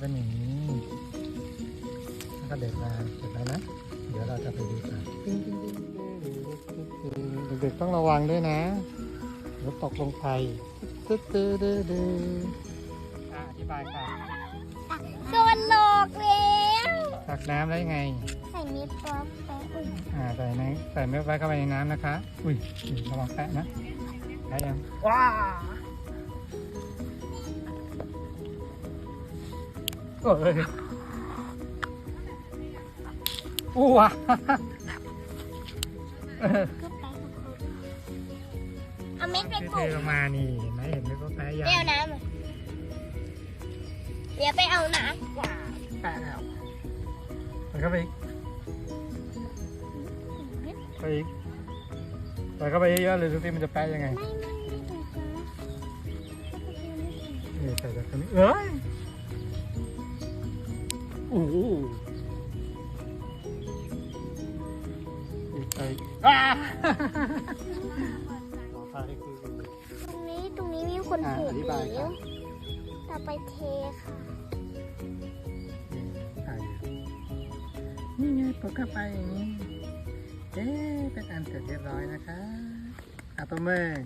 เป็นอย่างนี้แล้วก็เด็ดมาเสร็จแล้วนะ เดี๋ยวเราจะไปดูกันติ๊งเด็กๆต้องระวังด้วยนะเดี๋ยวตกลงไปตึ๊ดตึ๊ดตึ๊ดอธิบายค่ะโดนหลอกแล้วตักน้ำได้ไง ใส่เมิดป๊อปแปะอุ้ยอ่าใส่ในใส่เม็ดไว้เข้าไปในน้ำนะคะ อุ้ยระวังแปะนะแปะยังว้า โอ้ยอู้วะเออก็แปะกับเขาเอาเม็ดไปที่ปลูเทกลงมานี่เห็นไหมเห็นไหมว่าแปะยังไปเอาน้ำอะเดี๋ยวไปเอาน้ว้าแปะแล้วใส่เข้าไปอีกำไปอีกใส่เข้าไปเยอะๆเลยดูสิมันจะแปะยังไงไม่ไม่ไม่ถูกนะนี่ใส่จากตรงนี้เอ้ย โอ้โหอีกไปอ้าต่อไปคือตรงนี้ตรงนี้มีคนผูกอธิบายครัแล้บวต่อไปเทค่ะไก่นี่ไงปกเข้าไปอย่างนี้เอ๊ะเป็นอันเสร็จเรียบร้อยนะคะอะประเมิน